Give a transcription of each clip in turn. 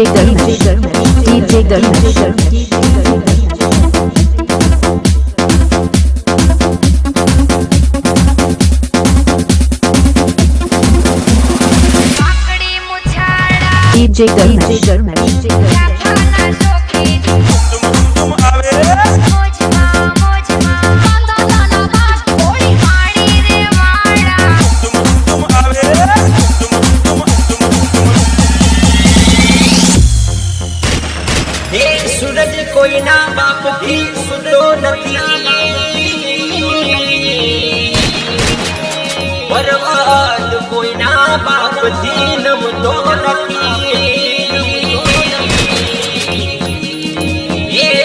DJ Garma DJ Garma DJ Garma DJ Garma DJ Garma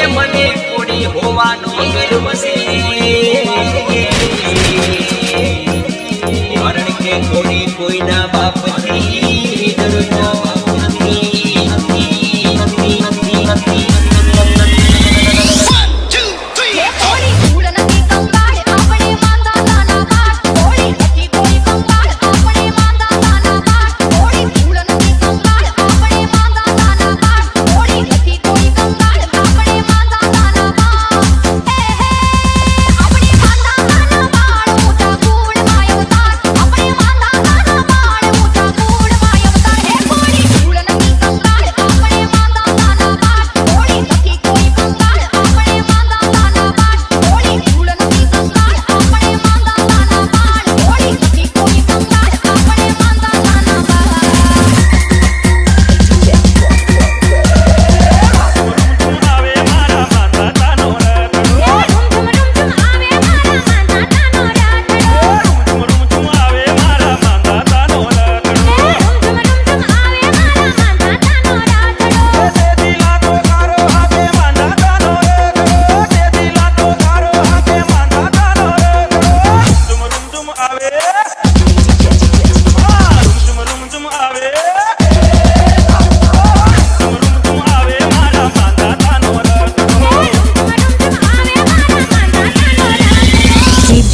મને કોડી હોવાનો ગર્વ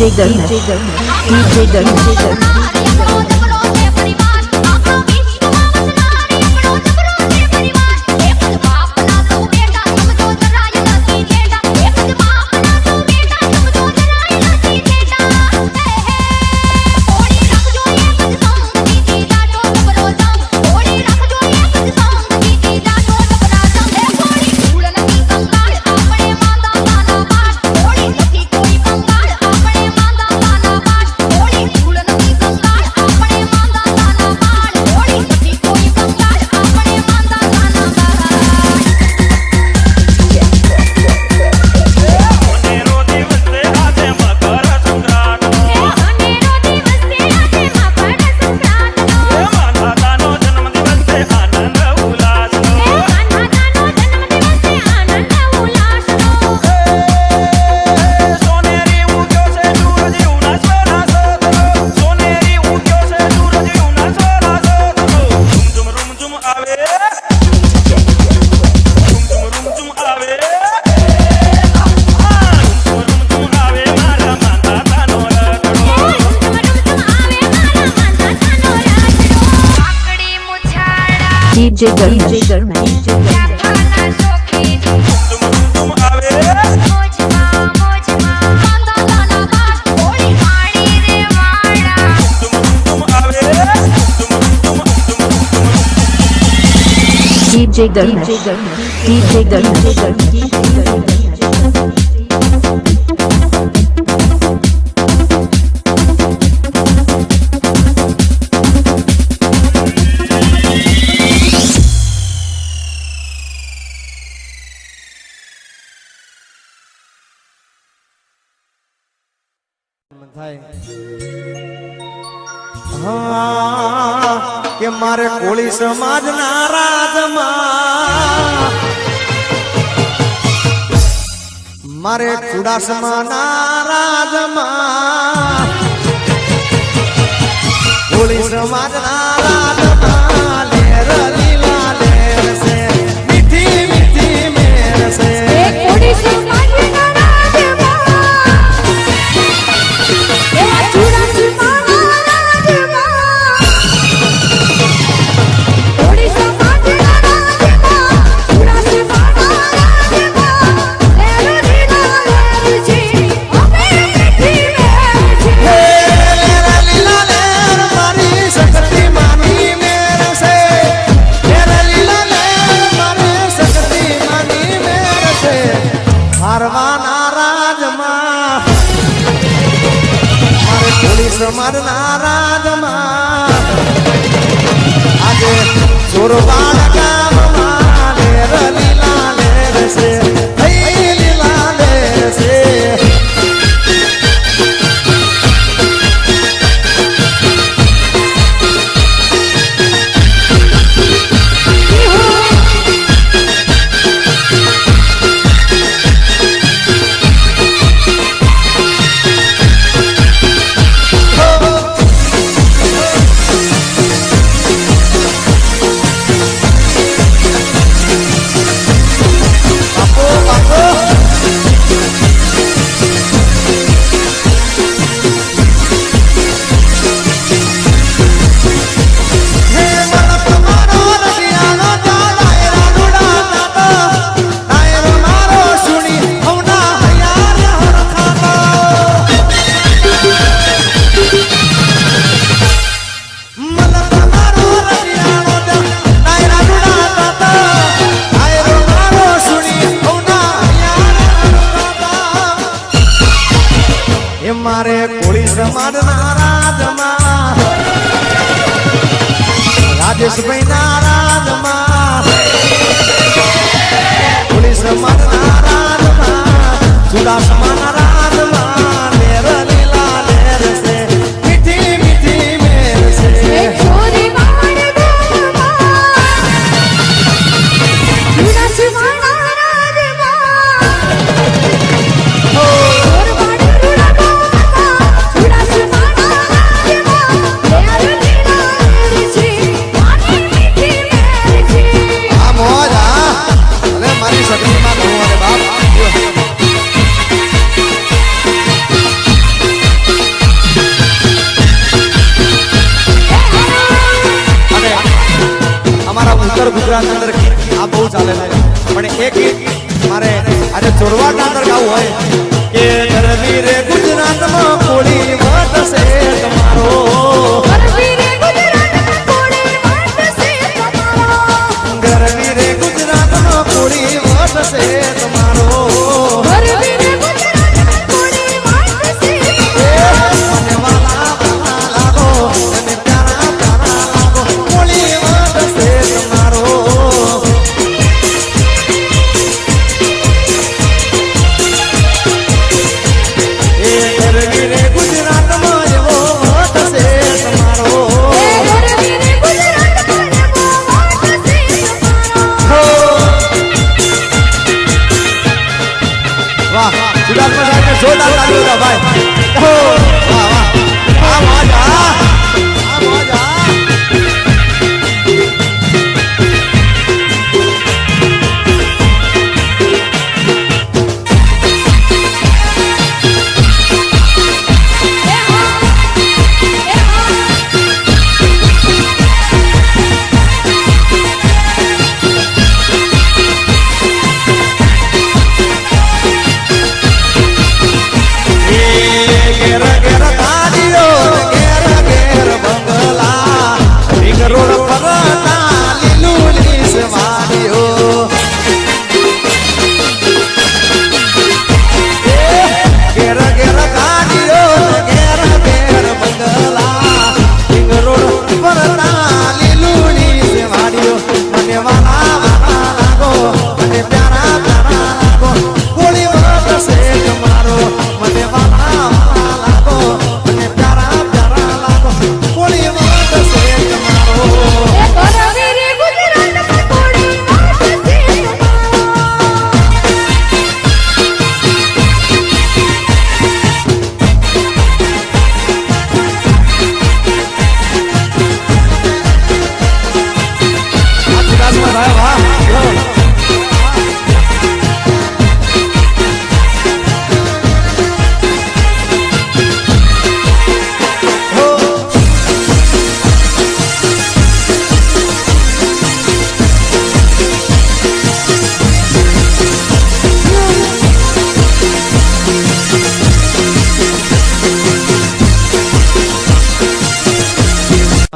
DJ Gunner DJ Gunner DJ Gunner DJ DJ Dharmesh DJ Dharmesh DJ Dharmesh સમાજના રાજમાં મારે ચુડાસમાના રાજમાં police સમાજના ભણના રાજમાં રાજેશભાઈ ના રાજમાં પોલીસ ભણના રાજમાં સુદાસમાં આ બહુ ચાલે પણ એક મારે આજે ચોરવાડના અંદર ગાવું હોય.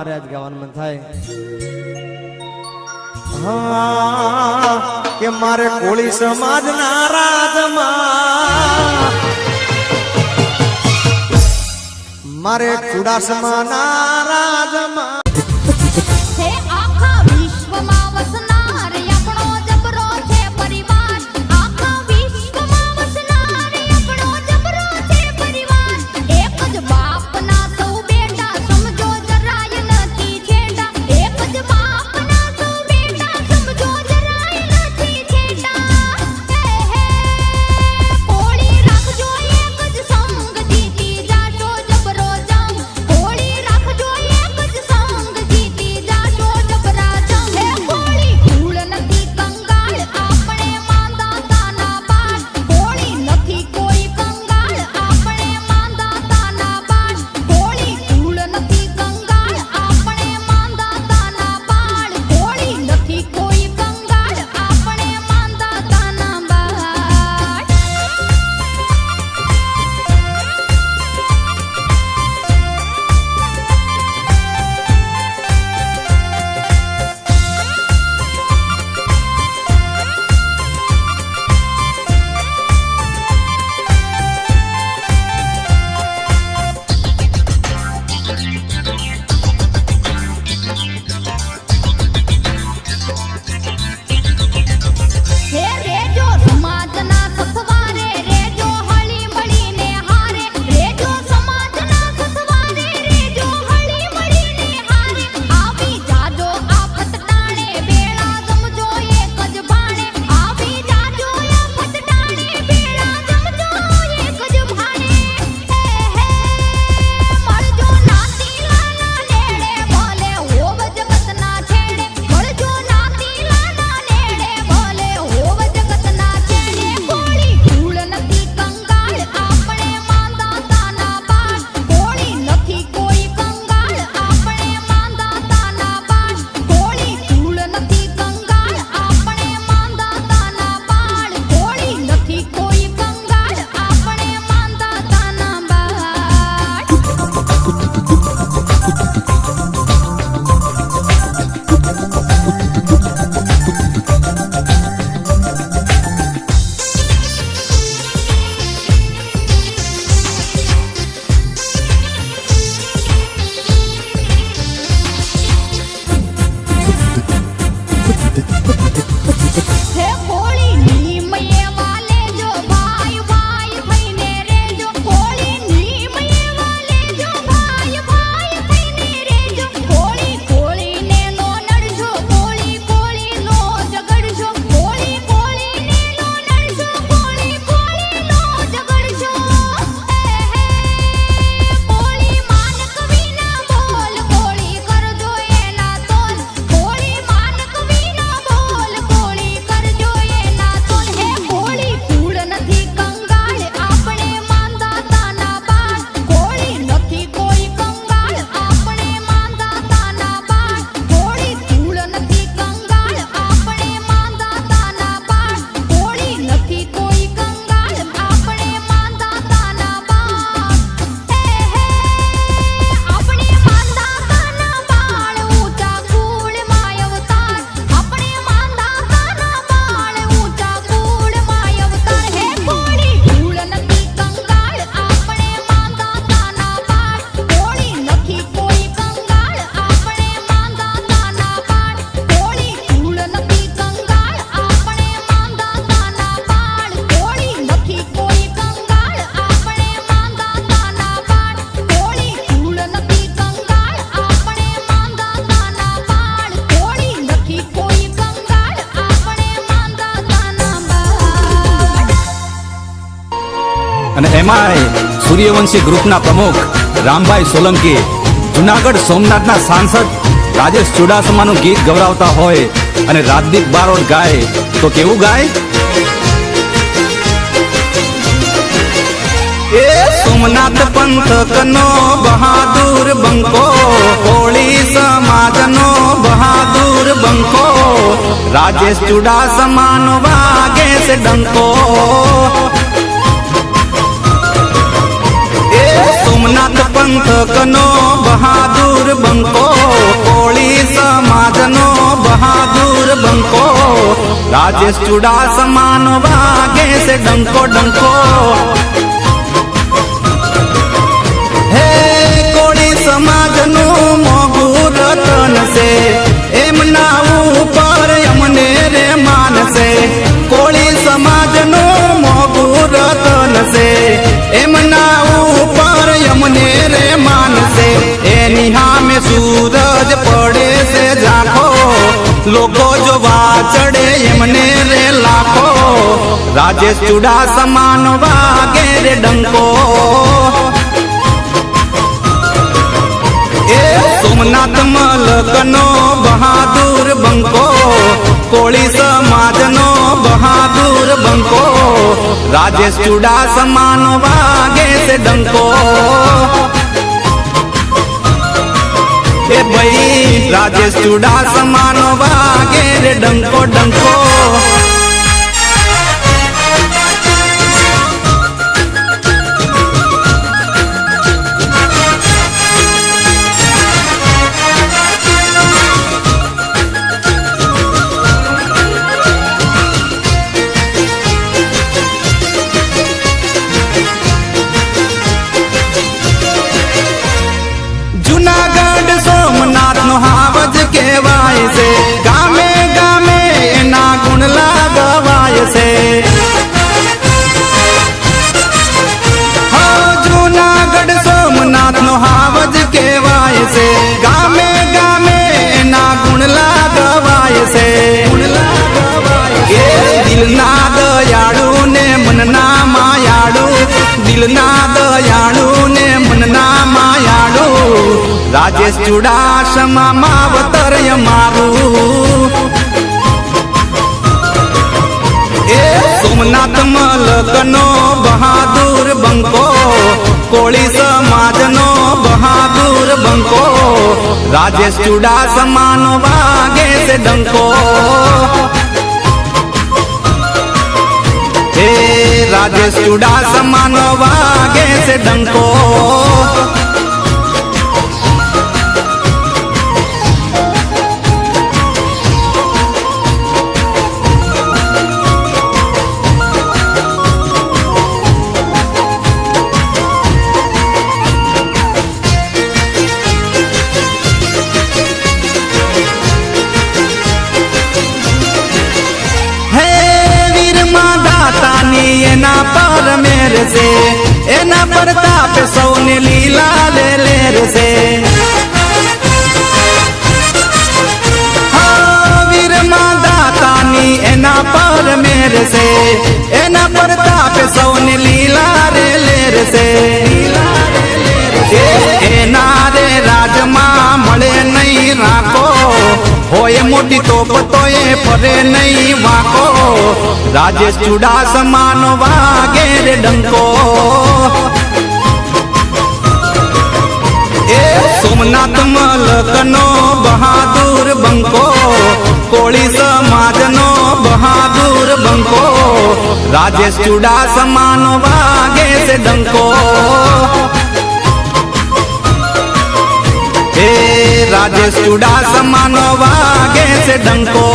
મારે આજ ગાવાનું મન થાય. કે મારે કોળી સમાજ ના રાજમાં. મારે ચુડાસમા ના રાજ એમાંય સૂર્યવંશી ગ્રુપના પ્રમુખ રામભાઈ સોલંકી જુનાગઢ સોમનાથના સાંસદ રાજેશ ચુડાસમાનું ગીત ગવરાવતા હોય અને રાજદીપ બારોટ ગાય, તો કેવું ગાય? એ સોમનાથ પંથકનો બહાદુર બંકો હોળી સમાજનો બહાદુર બંકો, રાજેશ ચુડાસમાનો વાગે છે ડંકો. સોમનાથ પંથકનો બહાદુર બંકો, કોળી સમાજનો બહાદુર બંકો. રાજેશ ચુડાસમાનો વાગે છે ડંકો ડંકો. હે કોળી સમાજનું મોગું રતન છે, એમના ઉપર અમને રે માનશે. કોળી રતન એમના ઉપર અમને રે માનશે એની હામે સૂરજ પડે છે ઝાંખો. લોકો જોવા ચડે એમને રે લાખો. રાજેશ ચુડાસમાનો વાગે રે ડંકો. એ સોમનાથ મલકનો બહાદુર બંકો. કોળી સમાજનો બહાદુર બંકો. રાજેશ ચુડાસમાનો વાગે છે ડંકો. એ ભાઈ, રાજેશ ચુડાસમાનો વાગે રે ડંકો ડંકો. રાજેશ ચુડાસમા માવતર મારું એ સોમનાથ મલકનો બહાદુર બંકો, કોળી સમાજનો બહાદુર બંકો. રાજેશ ચુડાસમાનો વાગે છે ડંકો. હે રાજેશ ચુડાસમાનો વાગે છે ડંકો. ફરે નહીં વાંકો. રાજેશ ચુડાસમાનો વાગે રે ડંકો. એ સોમનાથ મલકનો બહાદુર બંકો. કોળી સમાજનો બહાદુર બંકો. રાજેશ ચુડાસમાનો વાગે છે ડંકો. એ રાજેશ ચુડાસમાનો વાગે છે ડંકો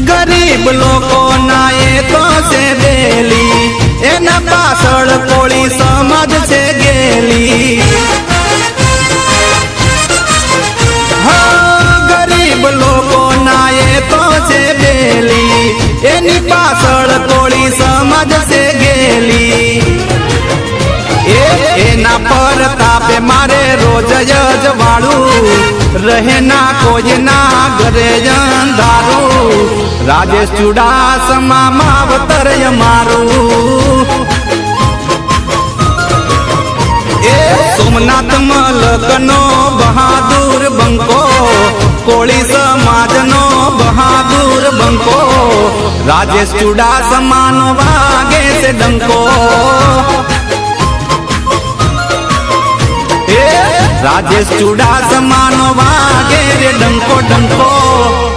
ગરીબ લોકો ના પાછળ કોળી સમજ છે ગેલી. ગરીબ લોકો ના એ તો છે બેલી. એની પાછળ કોળી સમજ છે ગેલી. એના પર તાપે મારે રોજ જ વાળું. રહે ના કોઈ ના ઘરે રાજેશ ચુડાસમા માવતર મારું. સોમનાથ મલકનો બહાદુર બંકો, કોળી સમાજનો બહાદુર બંકો, રાજેશ ચુડાસમાનો વાગે છે ડંકો. રાજેશ ચુડાસમાનો વાગે રે ડંકો ડંકો.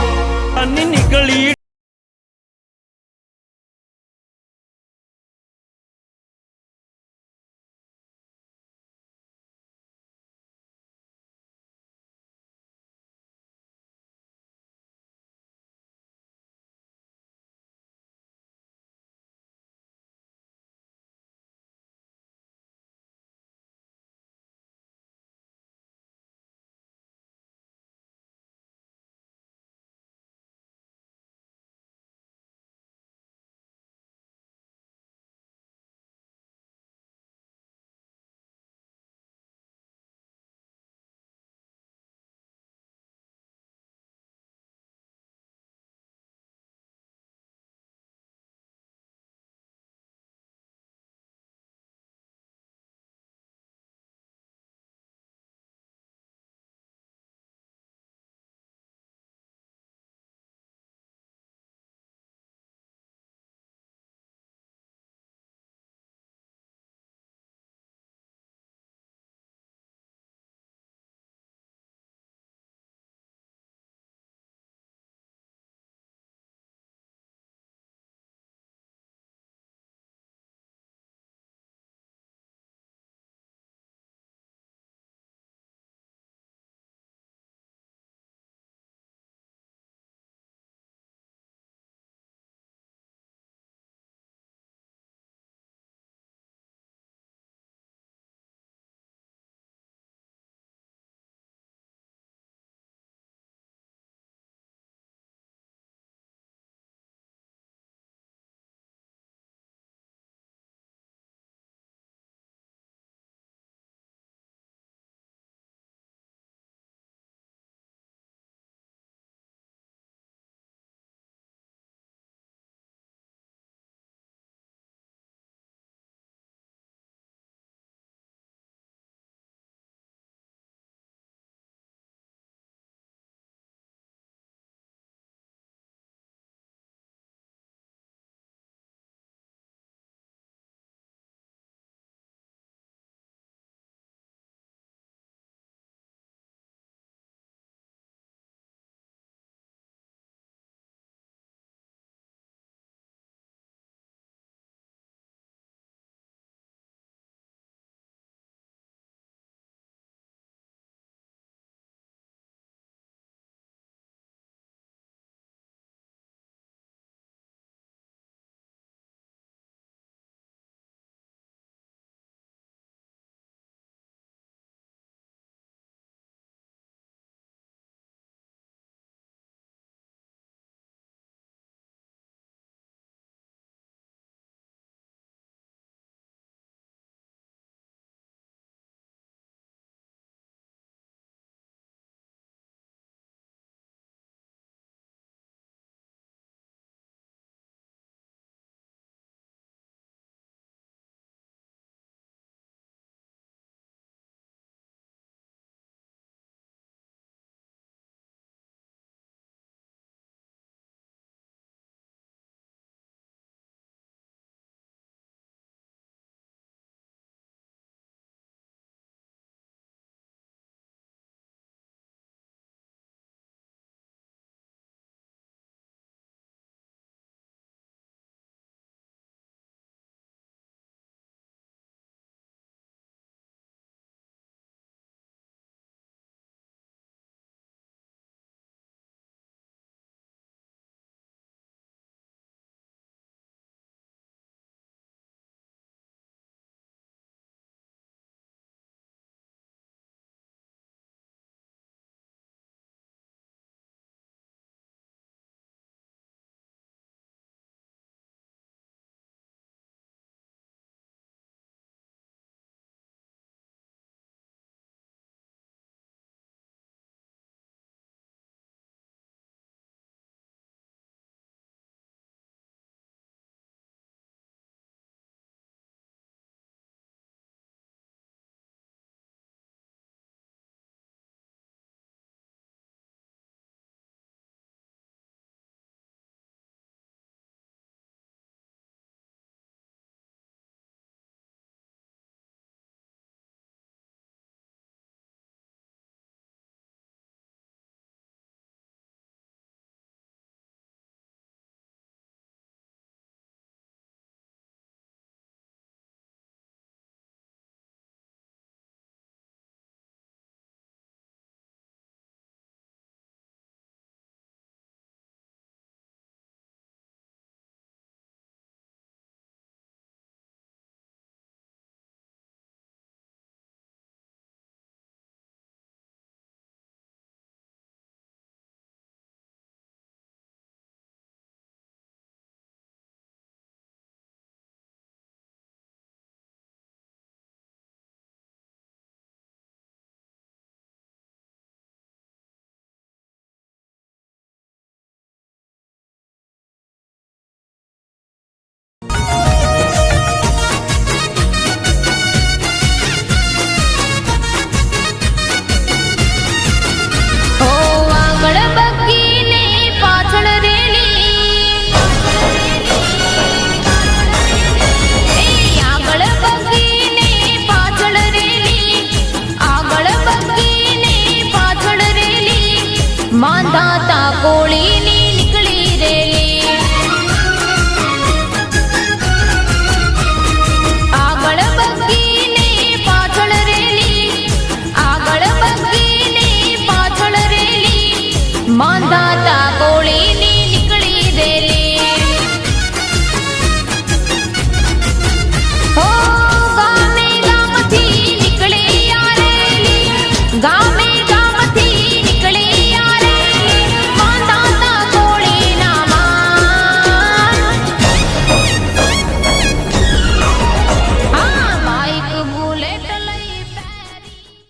બાંધાતા કોળી